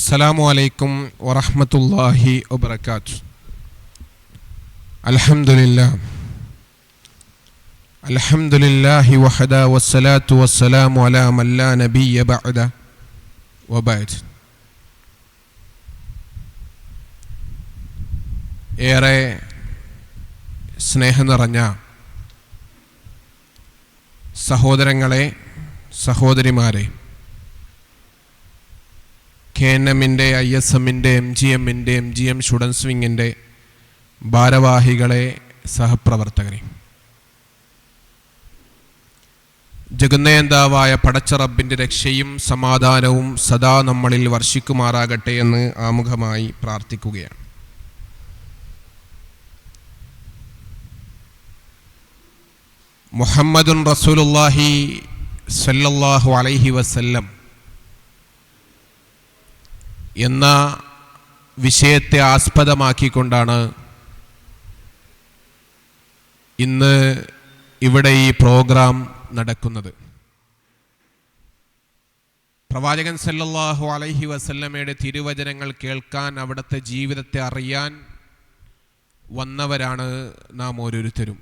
അസ്സലാമു അലൈക്കും വറഹമത്തല്ലാഹി വബർക്കാത്തു അലഹമുല്ല അൽഹംദുലില്ലാഹി വഹദ വസ്സലാത്തു വസ്സലാമു അലാ മല്ലാ നബിയ ബഅദ വബഅദ്. ഏറെ സ്നേഹം നിറഞ്ഞ സഹോദരങ്ങളെ സഹോദരിമാരെ കെ എൻ എമ്മിന്റെ ഐ എസ് എമ്മിന്റെ എം ജി എമ്മിന്റെ എം ജി എം സ്റ്റുഡൻസ് വിങ്ങിന്റെ ഭാരവാഹികളെ സഹപ്രവർത്തകരെ. ജഗന്നേന്താവായ പടച്ചറബിന്റെ രക്ഷയും സമാധാനവും സദാ നമ്മളിൽ വർഷിക്കുമാറാകട്ടെ എന്ന് ആമുഖമായി പ്രാർത്ഥിക്കുകയാണ്. മുഹമ്മദുൻ റസൂലുല്ലാഹി സല്ലല്ലാഹു അലൈഹി വസല്ലം എന്ന വിഷയത്തെ ആസ്പദമാക്കിക്കൊണ്ടാണ് ഇന്ന് ഇവിടെ ഈ പ്രോഗ്രാം നടക്കുന്നത്. പ്രവാചകൻ സല്ലല്ലാഹു അലൈഹി വസല്ലമയുടെ തിരുവചനങ്ങൾ കേൾക്കാൻ അവിടുത്തെ ജീവിതത്തെ അറിയാൻ വന്നവരാണ് നാം ഓരോരുത്തരും.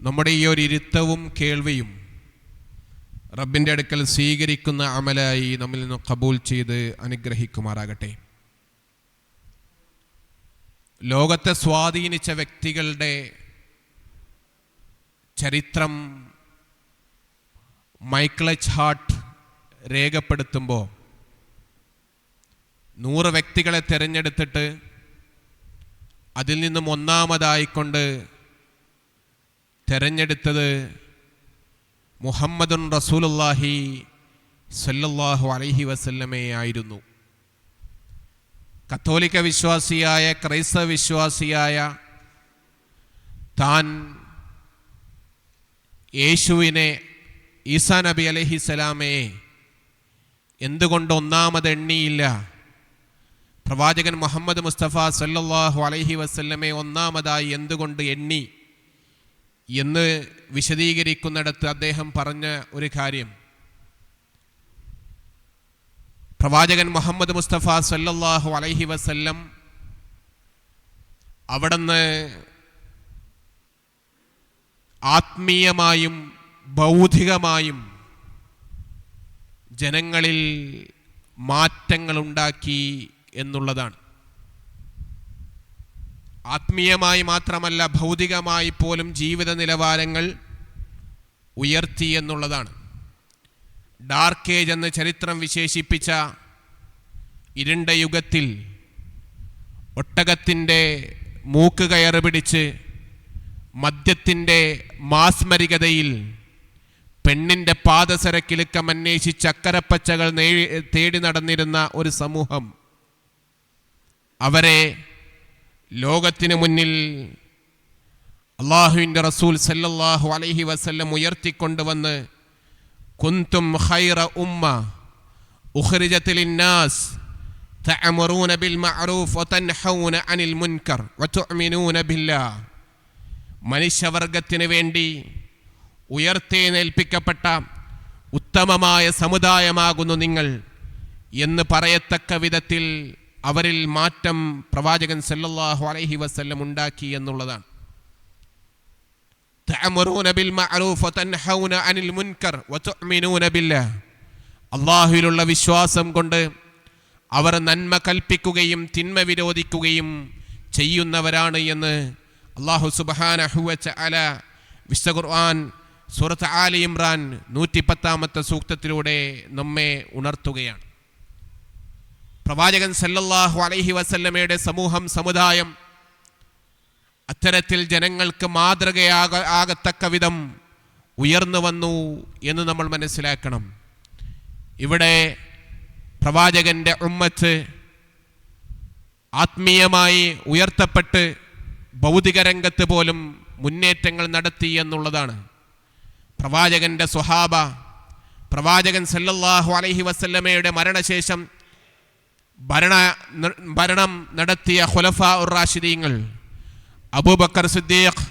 നമ്മുടെ ഈ ഒരു ഇരുത്തവും കേൾവിയും റബ്ബിന്റെ അടുക്കൽ സ്വീകരിക്കുന്ന അമലായി നമ്മിൽ നിന്ന് കബൂൽ ചെയ്ത് അനുഗ്രഹിക്കുമാറാകട്ടെ. ലോകത്തെ സ്വാധീനിച്ച വ്യക്തികളുടെ ചരിത്രം മൈക്കിളച്ച് ഹാർട്ട് രേഖപ്പെടുത്തുമ്പോൾ നൂറ് വ്യക്തികളെ തിരഞ്ഞെടുത്തിട്ട് അതിൽ നിന്നും ഒന്നാമതായിക്കൊണ്ട് തെരഞ്ഞെടുത്തത് മുഹമ്മദുൻ റസൂലുല്ലാഹി സല്ലല്ലാഹു അലൈഹി വസല്ലമയെ ആയിരുന്നു. കത്തോലിക്ക വിശ്വാസിയായ ക്രൈസ്തവ വിശ്വാസിയായ താൻ യേശുവിനെ ഈസാ നബി അലഹി സ്വലാമയെ എന്തുകൊണ്ട് ഒന്നാമത് എണ്ണിയില്ല? പ്രവാചകൻ മുഹമ്മദ് മുസ്തഫ സല്ലല്ലാഹു അലൈഹി വസല്ലമയെ ഒന്നാമതായി എന്തുകൊണ്ട് എണ്ണി? എന്ന് വിശദീകരിക്കുന്നിടത്ത് അദ്ദേഹം പറഞ്ഞ ഒരു കാര്യം. പ്രവാചകൻ മുഹമ്മദ് മുസ്തഫ സല്ലല്ലാഹു അലൈഹി വസല്ലം അവിടുന്ന് ആത്മീയമായും ബൗദ്ധികമായും ജനങ്ങളിൽ മാറ്റങ്ങളുണ്ടാക്കി എന്നുള്ളതാണ്. ആത്മീയമായി മാത്രമല്ല ഭൗതികമായി പോലും ജീവിത നിലവാരങ്ങൾ ഉയർത്തി എന്നുള്ളതാണ്. ഡാർക്ക് ഏജ് എന്ന് ചരിത്രം വിശേഷിപ്പിച്ച ഇരുണ്ട യുഗത്തിൽ ഒട്ടകത്തിന്റെ മൂക്ക് കയറ് പിടിച്ച് മദ്യത്തിന്റെ മാസ്മരികതയിൽ പെണ്ണിന്റെ പാദസരക്കിളുക്കം അന്വേഷിച്ച് അക്കരപ്പച്ചകൾ തേടി നടന്നിരുന്ന ഒരു സമൂഹം. അവരെ ലോകത്തിന് മുന്നിൽ അള്ളാഹുവിന്റെ റസൂൽ സല്ലല്ലാഹു അലൈഹി വസല്ലം ഉയർത്തിക്കൊണ്ടുവന്ന് കുന്തും ഖൈറ ഉമ്മ ഉഹ്രിജത്തിലിന്നാസ് തഅമറൂന ബിൽ മഅറൂഫ് വതൻഹൗന അനിൽ മുൻകർ വതുഅ്മിനൂന ബില്ലാഹ്. മനുഷ്യവർഗത്തിന് വേണ്ടി ഉയർത്തെഴുന്നേൽപ്പിക്കപ്പെട്ട ഉത്തമമായ സമുദായമാകുന്നു നിങ്ങൾ എന്ന് പറയത്തക്ക വിധത്തിൽ അവരിൽ മാറ്റം പ്രവാചകൻ സല്ലല്ലാഹു അലൈഹി വസല്ലം ഉണ്ടാക്കി എന്നുള്ളതാണ്. അള്ളാഹുവിലുള്ള വിശ്വാസം കൊണ്ട് അവർ നന്മ കൽപ്പിക്കുകയും തിന്മ വിരോധിക്കുകയും ചെയ്യുന്നവരാണ് എന്ന് അള്ളാഹു സുബാനഹുവച്ച അല വിശുദ്ധ ഖുർആൻ സുറത്ത് ആലി ഇമ്രാൻ നൂറ്റി പത്താമത്തെ സൂക്തത്തിലൂടെ നമ്മെ ഉണർത്തുകയാണ്. പ്രവാചകൻ സല്ലല്ലാഹു അലൈഹി വസല്ലമയുടെ സമൂഹം സമുദായം അത്തരത്തിൽ ജനങ്ങൾക്ക് മാതൃകയാക ആകത്തക്ക വിധം ഉയർന്നു വന്നു എന്ന് നമ്മൾ മനസ്സിലാക്കണം. ഇവിടെ പ്രവാചകന്റെ ഉമ്മത്ത് ആത്മീയമായി ഉയർത്തപ്പെട്ട് ഭൗതിക രംഗത്ത് പോലും മുന്നേറ്റങ്ങൾ നടത്തി എന്നുള്ളതാണ്. പ്രവാചകന്റെ സ്വഹാബ പ്രവാചകൻ സല്ലല്ലാഹു അലൈഹി വസല്ലമയുടെ മരണശേഷം ഭരണ ഭരണം നടത്തിയ ഖുലഫ ഉർ റാഷിദീങ്ങൾ Abu Bakr Siddique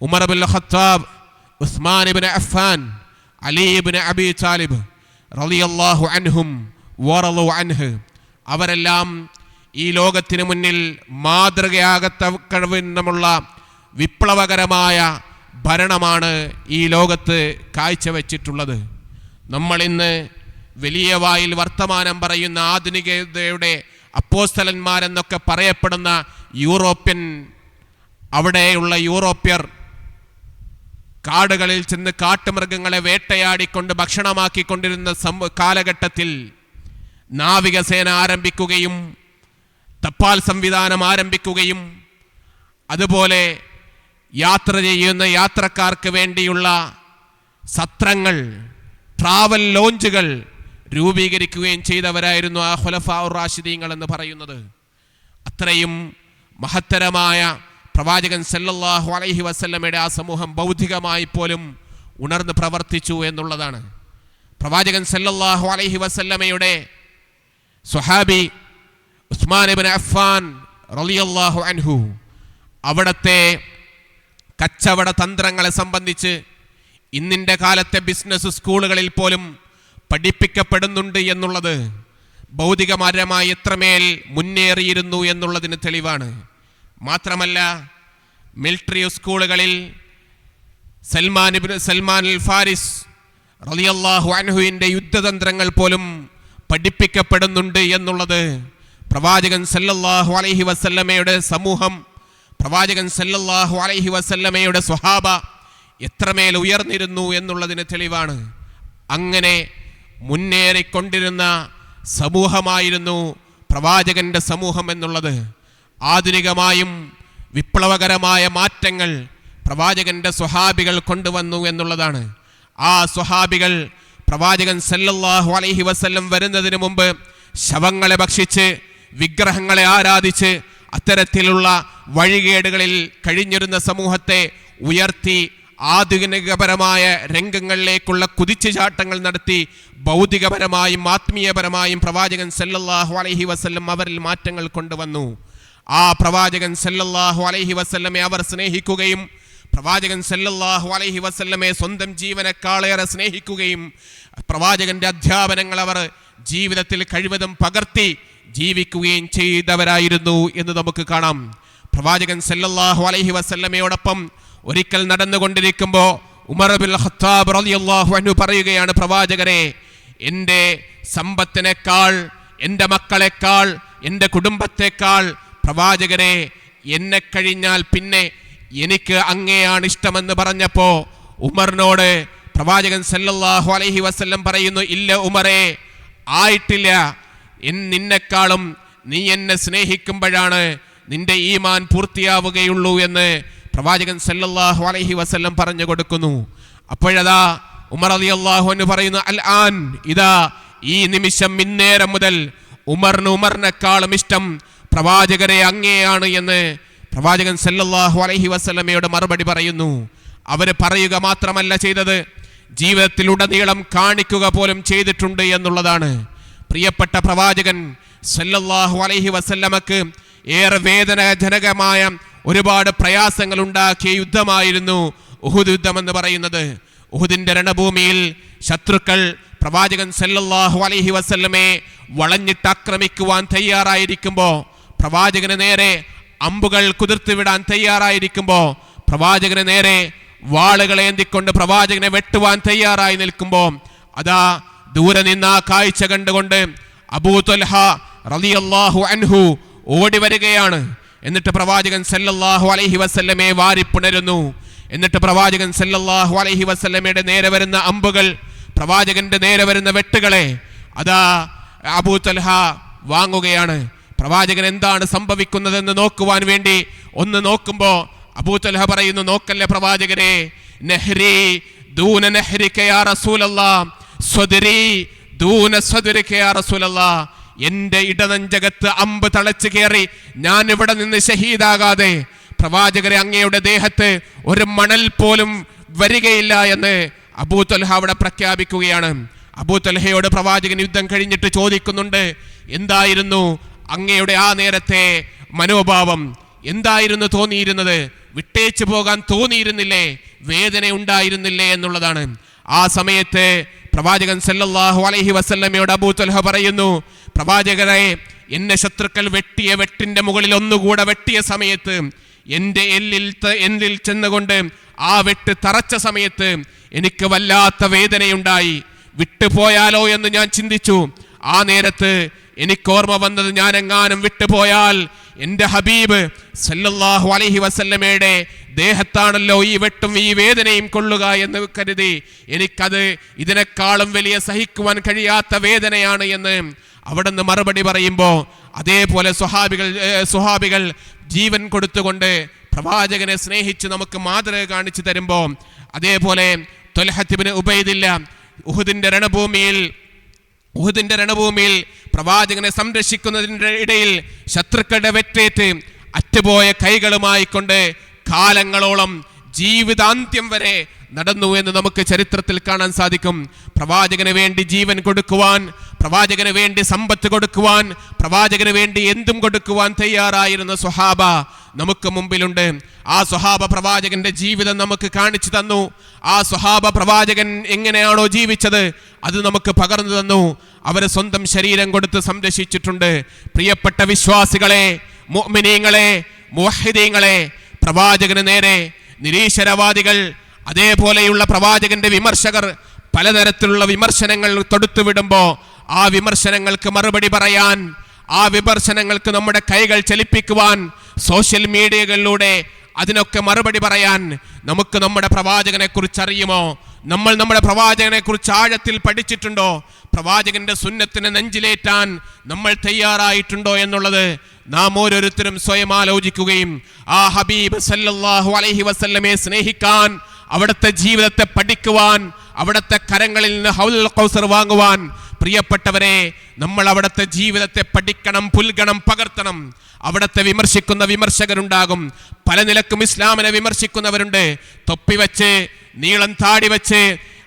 Umar bin Khattab Usman ibn Affan Ali ibn Abi Talib റളിയല്ലാഹു അൻഹും വറലു അൻഹ്. അവരെല്ലാം ഈ ലോകത്തിന് മുന്നിൽ മാതൃകയാകത്തക്കവിധമുള്ള വിപ്ലവകരമായ ഭരണമാണ് ഈ ലോകത്ത് കാഴ്ചവെച്ചിട്ടുള്ളത്. നമ്മൾ ഇന്ന് വലിയ വായിൽ വർത്തമാനം പറയുന്ന ആധുനികതയുടെ അപ്പോസ്തലന്മാരെന്നൊക്കെ പറയപ്പെടുന്ന യൂറോപ്യൻ അവിടെയുള്ള യൂറോപ്യർ കാടുകളിൽ ചെന്ന് കാട്ടുമൃഗങ്ങളെ വേട്ടയാടിക്കൊണ്ട് ഭക്ഷണമാക്കിക്കൊണ്ടിരുന്ന സം- കാലഘട്ടത്തിൽ നാവികസേന ആരംഭിക്കുകയും തപ്പാൽ സംവിധാനം ആരംഭിക്കുകയും അതുപോലെ യാത്ര ചെയ്യുന്ന യാത്രക്കാർക്ക് വേണ്ടിയുള്ള സത്രങ്ങൾ ട്രാവൽ ലോഞ്ചുകൾ രൂപീകരിക്കുകയും ചെയ്തവരായിരുന്നു ആ ഹുലഫാ റാഷിദീങ്ങൾ എന്ന് പറയുന്നത്. അത്രയും മഹത്തരമായ പ്രവാചകൻ സല്ലല്ലാഹു അലൈഹി വസല്ലമയുടെ ആ സമൂഹം ബൗദ്ധികമായി പോലും ഉണർന്ന് പ്രവർത്തിച്ചു എന്നുള്ളതാണ്. പ്രവാചകൻ സല്ലല്ലാഹു അലൈഹി വസല്ലമയുടെ സുഹാബി ഉസ്മാൻ ഇബ്ൻ അഫ്ഫാൻ റളിയല്ലാഹു അൻഹു അവിടത്തെ കച്ചവട തന്ത്രങ്ങളെ സംബന്ധിച്ച് ഇന്നിന്റെ കാലത്തെ ബിസിനസ് സ്കൂളുകളിൽ പോലും പഠിപ്പിക്കപ്പെടുന്നുണ്ട് എന്നുള്ളത് ഭൗതികപരമായി എത്രമേൽ മുന്നേറിയിരുന്നു എന്നുള്ളതിന് തെളിവാണ്. മാത്രമല്ല മിലിറ്ററി സ്കൂളുകളിൽ സൽമാൻ സൽമാൻ അൽ ഫാരിസ് റളിയല്ലാഹു അൻഹുവിന്റെ യുദ്ധതന്ത്രങ്ങൾ പോലും പഠിപ്പിക്കപ്പെടുന്നുണ്ട് എന്നുള്ളത് പ്രവാചകൻ സല്ലല്ലാഹു അലൈഹി വസല്ലമയുടെ സമൂഹം പ്രവാചകൻ സല്ലല്ലാഹു അലൈഹി വസല്ലമയുടെ സ്വഹാബ എത്രമേൽ ഉയർന്നിരുന്നു എന്നുള്ളതിന് തെളിവാണ്. അങ്ങനെ മുന്നേറിക്കൊണ്ടിരുന്ന സമൂഹമായിരുന്നു പ്രവാചകന്റെ സമൂഹം എന്നുള്ളത്. ആധുനികമായും വിപ്ലവകരമായ മാറ്റങ്ങൾ പ്രവാചകന്റെ സ്വഹാബികൾ കൊണ്ടുവന്നു എന്നുള്ളതാണ്. ആ സ്വഹാബികൾ പ്രവാചകൻ സല്ലല്ലാഹു അലൈഹി വസല്ലം വരുന്നതിന് മുമ്പ് ശവങ്ങളെ ഭക്ഷിച്ച് വിഗ്രഹങ്ങളെ ആരാധിച്ച് അത്തരത്തിലുള്ള വഴികേടുകളിൽ കഴിഞ്ഞിരുന്ന സമൂഹത്തെ ഉയർത്തി ആധുനികപരമായ രംഗങ്ങളിലേക്കുള്ള കുതിച്ചുചാട്ടങ്ങൾ നടത്തി ഭൗതികപരമായും ആത്മീയപരമായും പ്രവാചകൻ സല്ലല്ലാഹു അലൈഹി വസല്ലം അവരിൽ മാറ്റങ്ങൾ കൊണ്ടുവന്നു. ആ പ്രവാചകൻ സല്ലല്ലാഹു അലൈഹി വസല്ലമെ അവർ സ്നേഹിക്കുകയും പ്രവാചകൻ സല്ലല്ലാഹു അലൈഹി വസല്ലമെ സ്വന്തം ജീവനേക്കാളേറെ സ്നേഹിക്കുകയും പ്രവാചകന്റെ അധ്യാപനങ്ങൾ അവർ ജീവിതത്തിൽ കഴിവതും പകർത്തി ജീവിക്കുകയും ചെയ്തവരായിരുന്നു എന്ന് നമുക്ക് കാണാം. പ്രവാചകൻ സല്ലല്ലാഹു അലൈഹി വസല്ലമയോടൊപ്പം ഒരിക്കൽ നടന്നുകൊണ്ടിരിക്കുമ്പോൾ ഉമർ ബിൽ ഖത്താബ് റളിയല്ലാഹു അൻഹു പറയുകയാണ് പ്രവാചകരെ എന്റെ സമ്പത്തിനേക്കാൾ എന്റെ മക്കളെക്കാൾ എന്റെ കുടുംബത്തെക്കാൾ പ്രവാചകരെ എന്നെ കഴിഞ്ഞാൽ പിന്നെ എനിക്ക് അങ്ങേയാണ് ഇഷ്ടമെന്ന് പറഞ്ഞപ്പോൾ ഉമറിനോട് പ്രവാചകൻ സല്ലല്ലാഹു അലൈഹി വസല്ലം പറയുന്നു ഇല്ല ഉമറേ ആയിട്ടില്ല. എൻ നിന്നെക്കാളും നീ എന്നെ സ്നേഹിക്കുമ്പോഴാണ് നിന്റെ ഈമാൻ പൂർത്തിയാവുകയുള്ളൂ എന്ന് പ്രവാചകൻ സല്ലല്ലാഹു അലൈഹി വസല്ലം പറഞ്ഞു കൊടുക്കുന്നു. അപ്പോഴതാ ഉമർ അലി അള്ളാഹു എന്ന് പറയുന്നു അൽ ആൻ ഇതാ ഈ നിമിഷം ഇന്നേരം മുതൽ ഉമറിന് ഉമറിനെക്കാളും ഇഷ്ടം പ്രവാചകരെ അങ്ങേയാണ് എന്ന് പ്രവാചകൻ സല്ലല്ലാഹു അലൈഹി വസല്ലമയുടെ മറുപടി പറയുന്നു. അവർ പറയുക മാത്രമല്ല ചെയ്തത് ജീവിതത്തിലുടനീളം കാണിക്കുക പോലും ചെയ്തിട്ടുണ്ട് എന്നുള്ളതാണ്. പ്രിയപ്പെട്ട പ്രവാചകൻ സല്ലല്ലാഹു അലൈഹി വസല്ലമക്ക് ഏറെ വേദനാജനകമായ ഒരുപാട് പ്രയാസങ്ങൾ ഉണ്ടാക്കിയ യുദ്ധമായിരുന്നു ഉഹുദ് യുദ്ധം എന്ന് പറയുന്നത്. ഉഹുദിന്റെ രണഭൂമിയിൽ ശത്രുക്കൾ പ്രവാചകൻ സല്ലല്ലാഹു അലൈഹി വസല്ലമെ വളഞ്ഞിട്ട് ആക്രമിക്കുവാൻ തയ്യാറായിരിക്കുമ്പോൾ പ്രവാചകന് നേരെ അമ്പുകൾ കുതിർത്തുവിടാൻ തയ്യാറായിരിക്കുമ്പോൾ പ്രവാചകന് നേരെ വാളുകളെ ഏന്തിക്കൊണ്ട് പ്രവാചകനെ വെട്ടുവാൻ തയ്യാറായി നിൽക്കുമ്പോൾ അതാ ദൂരെ നിന്ന് ആ കാഴ്ച കണ്ടുകൊണ്ട് അബൂ ത്വൽഹ റളിയല്ലാഹു അൻഹു ഓടി വരികയാണ് എന്നിട്ട് പ്രവാചകൻ സല്ലല്ലാഹു അലൈഹി വസല്ലമയെ വാരിപ്പുണരുന്നു എന്നിട്ട് പ്രവാചകൻ സല്ലല്ലാഹു അലൈഹി വസല്ലമയുടെ നേരെ വരുന്ന അമ്പുകൾ പ്രവാചകന്റെ നേരെ വരുന്ന വെട്ടുകളെ അതാ അബൂ തൽഹ വാങ്ങുകയാണ്. പ്രവാചകൻ എന്താണ് സംഭവിക്കുന്നതെന്ന് നോക്കുവാൻ വേണ്ടി ഒന്ന് നോക്കുമ്പോൾ അബൂ തൽഹ പറയുന്നു നോക്കല്ലേ പ്രവാചകരെ നെഹ്രി ദൂന നെഹ്രിക യാ റസൂലല്ലാ സ്വദരി ദൂന സ്വദരിക യാ റസൂലല്ലാ. എന്റെ ഇടനഞ്ചകത്ത് അമ്പ് തളച്ചു കയറി ഞാൻ ഇവിടെ നിന്ന് ഷഹീദാകാതെ പ്രവാചകരെ അങ്ങയുടെ ദേഹത്ത് ഒരു മണൽ പോലും വരികയില്ല എന്ന് അബൂ തൊൽഹ അവിടെ പ്രഖ്യാപിക്കുകയാണ്. അബൂ തൊൽഹയോട് പ്രവാചകൻ യുദ്ധം കഴിഞ്ഞിട്ട് ചോദിക്കുന്നുണ്ട് എന്തായിരുന്നു അങ്ങയുടെ ആ നേരത്തെ മനോഭാവം? എന്തായിരുന്നു തോന്നിയിരുന്നത്? വിട്ടേച്ചു പോകാൻ തോന്നിയിരുന്നില്ലേ? വേദന ഉണ്ടായിരുന്നില്ലേ? എന്നുള്ളതാണ്. ആ സമയത്ത് പ്രവാചകൻ സല്ലല്ലാഹു അലൈഹി വസല്ലമയോട് അബൂ തൽഹ പറയുന്നു പ്രവാചകരെ എന്നെ ശത്രുക്കൾ വെട്ടിയ വെട്ടിന്റെ മുകളിൽ ഒന്നുകൂടെ വെട്ടിയ സമയത്ത് എന്റെ എല്ലിൽ എല്ലിൽ ചെന്നുകൊണ്ട് ആ വെട്ട് തറച്ച സമയത്ത് എനിക്ക് വല്ലാത്ത വേദനയുണ്ടായി. വിട്ടുപോയാലോ എന്ന് ഞാൻ ചിന്തിച്ചു. ആ നേരത്ത് എനിക്ക് ഓർമ്മ വന്നത് ഞാൻ എങ്ങാനും വിട്ടുപോയാൽ എന്റെ ഹബീബ് സല്ലല്ലാഹു അലൈഹി വസല്ലമയുടെ ദേഹത്താണല്ലോ ഈ വെട്ടും ഈ വേദനയും കൊള്ളുക എന്ന് കരുതി എനിക്കത് ഇതിനേക്കാളും വലിയ സഹിക്കുവാൻ കഴിയാത്ത വേദനയാണ് എന്ന് അവിടുന്ന് മറുപടി പറയുമ്പോൾ അതേപോലെ സുഹാബികൾ സുഹാബികൾ ജീവൻ കൊടുത്തുകൊണ്ട് പ്രവാചകനെ സ്നേഹിച്ച് നമുക്ക് മാതൃക കാണിച്ചു തരുമ്പോൾ അതേപോലെ തൊലഹത്തിബിന് ഉബൈദില്ല ഉഹുദിന്റെ രണഭൂമിയിൽ ഉഹുദിന്റെ രണഭൂമിയിൽ പ്രവാചകനെ സംരക്ഷിക്കുന്നതിന്റെ ഇടയിൽ ശത്രുക്കളുടെ വെറ്റേറ്റ് അറ്റുപോയ കൈകളുമായി കൊണ്ട് കാലങ്ങളോളം ജീവിതാന്ത്യം വരെ നടന്നു എന്ന് നമുക്ക് ചരിത്രത്തിൽ കാണാൻ സാധിക്കും. പ്രവാചകന് വേണ്ടി ജീവൻ കൊടുക്കുവാൻ പ്രവാചകന് വേണ്ടി സമ്പത്ത് കൊടുക്കുവാൻ പ്രവാചകന് വേണ്ടി എന്തും കൊടുക്കുവാൻ തയ്യാറായിരുന്ന സ്വഹാബ നമുക്ക് മുമ്പിലുണ്ട്. ആ സ്വഹാബ പ്രവാചകന്റെ ജീവിതം നമുക്ക് കാണിച്ചു തന്നു. ആ സ്വഹാബ പ്രവാചകൻ എങ്ങനെയാണോ ജീവിച്ചത്? അത് നമുക്ക് പകർന്നു തന്നു. അവരെ സ്വന്തം ശരീരം കൊടുത്ത് സംരക്ഷിച്ചിട്ടുണ്ട്. പ്രിയപ്പെട്ട വിശ്വാസികളെ മുഅ്മിനീങ്ങളെ മുവഹിദീങ്ങളെ പ്രവാചകന് നേരെ നിരീശ്വരവാദികൾ അതേപോലെയുള്ള പ്രവാചകന്റെ വിമർശകർ പലതരത്തിലുള്ള വിമർശനങ്ങൾ തൊടുത്തുവിടുമ്പോൾ ആ വിമർശനങ്ങൾക്ക് മറുപടി പറയാൻ ആ വിമർശനങ്ങൾക്ക് നമ്മുടെ കൈകൾ ചലിപ്പിക്കുവാൻ സോഷ്യൽ മീഡിയകളിലൂടെ അതിനൊക്കെ മറുപടി പറയാൻ നമുക്ക് നമ്മുടെ പ്രവാചകനെ കുറിച്ച് അറിയുമോ? നമ്മൾ നമ്മുടെ പ്രവാചകനെ കുറിച്ച് ആഴത്തിൽ പഠിച്ചിട്ടുണ്ടോ? പ്രവാചകന്റെ സുന്നത്തിനെ നെഞ്ചിലേറ്റാൻ നമ്മൾ തയ്യാറായിട്ടുണ്ടോ എന്നുള്ളത് നാം ഓരോരുത്തരും സ്വയം ആലോചിക്കുകയും ആ ഹബീബ് സല്ലാഹു അലഹി വസല്ലമെ സ്നേഹിക്കാൻ അവിടുത്തെ ജീവിതത്തെ പഠിക്കുവാൻ അവിടുത്തെ കരങ്ങളിൽ നിന്ന് ഹൗൽ കൗസർ വാങ്ങുവാൻ പ്രിയപ്പെട്ടവരെ നമ്മൾ അവിടുത്തെ ജീവിതത്തെ പഠിക്കണം പുൽകണം പകർത്തണം. അവിടുത്തെ വിമർശിക്കുന്ന വിമർശകരുണ്ടാകും. പല നിലക്കും ഇസ്ലാമിനെ വിമർശിക്കുന്നവരുണ്ട്. തൊപ്പി വെച്ച് നീളം താടി വെച്ച്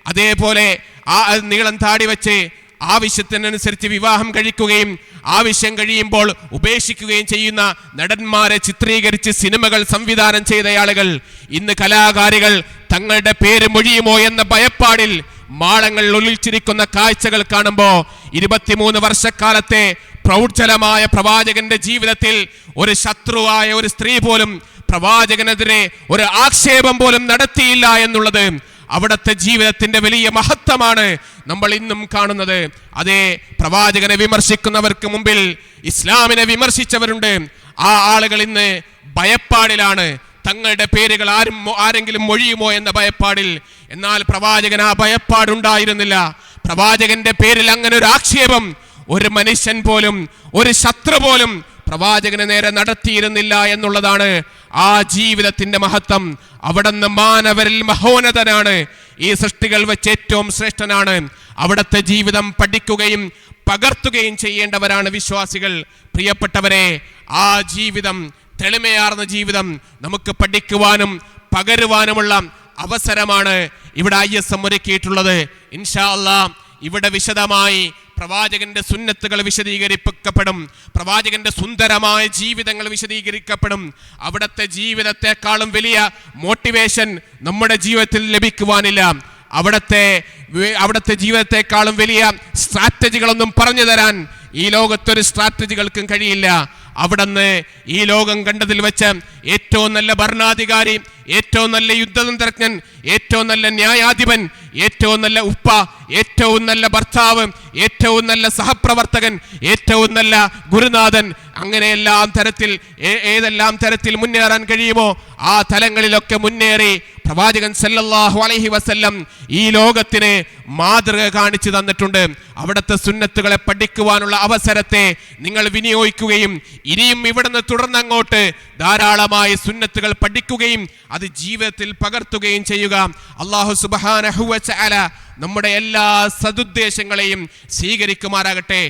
അതേപോലെ ആ നീളം താടി വെച്ച് ആവശ്യത്തിനനുസരിച്ച് വിവാഹം കഴിക്കുകയും ആവശ്യം കഴിയുമ്പോൾ ഉപേക്ഷിക്കുകയും ചെയ്യുന്ന നടന്മാരെ ചിത്രീകരിച്ച് സിനിമകൾ സംവിധാനം ചെയ്ത ആളുകൾ ഇന്ന് കലാകാരികൾ തങ്ങളുടെ പേര് മൊഴിയുമോ എന്ന ഭയപ്പാടിൽ മാളങ്ങൾ ഒലിച്ചിരിക്കുന്ന കാഴ്ചകൾ കാണുമ്പോൾ ഇരുപത്തിമൂന്ന് വർഷക്കാലത്തെ പ്രൗഢലമായ പ്രവാചകന്റെ ജീവിതത്തിൽ ഒരു ശത്രുവായ ഒരു സ്ത്രീ പോലും പ്രവാചകനെതിരെ ഒരു ആക്ഷേപം പോലും നടത്തിയില്ല എന്നുള്ളത് അവിടുത്തെ ജീവിതത്തിന്റെ വലിയ മഹത്വമാണ് നമ്മൾ ഇന്നും കാണുന്നത്. അതേ പ്രവാചകനെ വിമർശിക്കുന്നവർക്ക് മുമ്പിൽ ഇസ്ലാമിനെ വിമർശിച്ചവരുണ്ട്. ആ ആളുകൾ ഇന്ന് ഭയപ്പാടിലാണ്. തങ്ങളുടെ പേരുകൾ ആരും ആരെങ്കിലും മൊഴിയുമോ എന്ന ഭയപ്പാടിൽ. എന്നാൽ പ്രവാചകൻ ആ ഭയപ്പാടുണ്ടായിരുന്നില്ല. പ്രവാചകന്റെ പേരിൽ അങ്ങനെ ഒരു ആക്ഷേപം. ഒരു മനുഷ്യൻ പോലും ഒരു ശത്രു പോലും പ്രവാചകന് നേരെ നടത്തിയിരുന്നില്ല എന്നുള്ളതാണ് ആ ജീവിതത്തിന്റെ മഹത്വം. അവിടുന്ന് മാനവരിൽ മഹോന്നതനാണ്. ഈ സൃഷ്ടികൾ വെച്ച് ഏറ്റവും ശ്രേഷ്ഠനാണ്. അവിടുത്തെ ജീവിതം പഠിക്കുകയും പകർത്തുകയും ചെയ്യേണ്ടവരാണ് വിശ്വാസികൾ. പ്രിയപ്പെട്ടവരെ ആ ജീവിതം തെളിമയാർന്ന ജീവിതം നമുക്ക് പഠിക്കുവാനും പകരുവാനുമുള്ള അവസരമാണ് ഇവിടെ ഐ എസ് എം ഒരുക്കിയിട്ടുള്ളത്. ഇൻഷാ ഇവിടെ വിശദമായി പ്രവാചകന്റെ സുന്നത്തുകൾ വിശദീകരിക്കപ്പെടും പ്രവാചകന്റെ സുന്ദരമായ ജീവിതങ്ങൾ വിശദീകരിക്കപ്പെടും. അവിടുത്തെ ജീവിതത്തെക്കാളും വലിയ മോട്ടിവേഷൻ നമ്മുടെ ജീവിതത്തിൽ ലഭിക്കുവാനില്ല. അവിടുത്തെ അവിടുത്തെ ജീവിതത്തെക്കാളും വലിയ സ്ട്രാറ്റജികളൊന്നും പറഞ്ഞു തരാൻ ഈ ലോകത്തൊരു സ്ട്രാറ്റജികൾക്കും കഴിയില്ല. അവിടുന്ന് ഈ ലോകം കണ്ടതിൽ വെച്ച് ഏറ്റവും നല്ല ഭരണാധികാരി ഏറ്റവും നല്ല യുദ്ധതന്ത്രജ്ഞൻ ഏറ്റവും നല്ല ന്യായാധിപൻ ഏറ്റവും നല്ല ഉപ്പ ഏറ്റവും നല്ല ഭർത്താവ് ഏറ്റവും നല്ല സഹപ്രവർത്തകൻ ഏറ്റവും നല്ല ഗുരുനാഥൻ അങ്ങനെയെല്ലാം തരത്തിൽ ഏതെല്ലാം തരത്തിൽ മുന്നേറാൻ കഴിയുമോ ആ തലങ്ങളിലൊക്കെ മുന്നേറി പ്രവാചകൻ സല്ലല്ലാഹു അലൈഹി വസല്ലം ഈ ലോകത്തിന് മാതൃക കാണിച്ചു തന്നിട്ടുണ്ട്. അവിടുത്തെ സുന്നത്തുകളെ പഠിക്കുവാനുള്ള അവസരത്തെ നിങ്ങൾ വിനിയോഗിക്കുകയും ഇനിയും ഇവിടുന്ന് തുടർന്നങ്ങോട്ട് ധാരാളമായി സുന്നത്തുകൾ പഠിക്കുകയും അത് ജീവിതത്തിൽ പകർത്തുകയും ചെയ്യുക. അള്ളാഹു സുബാനഹുവ നമ്മുടെ എല്ലാ സതുദ്ദേശങ്ങളെയും സ്വീകരിക്കുമാറാകട്ടെ.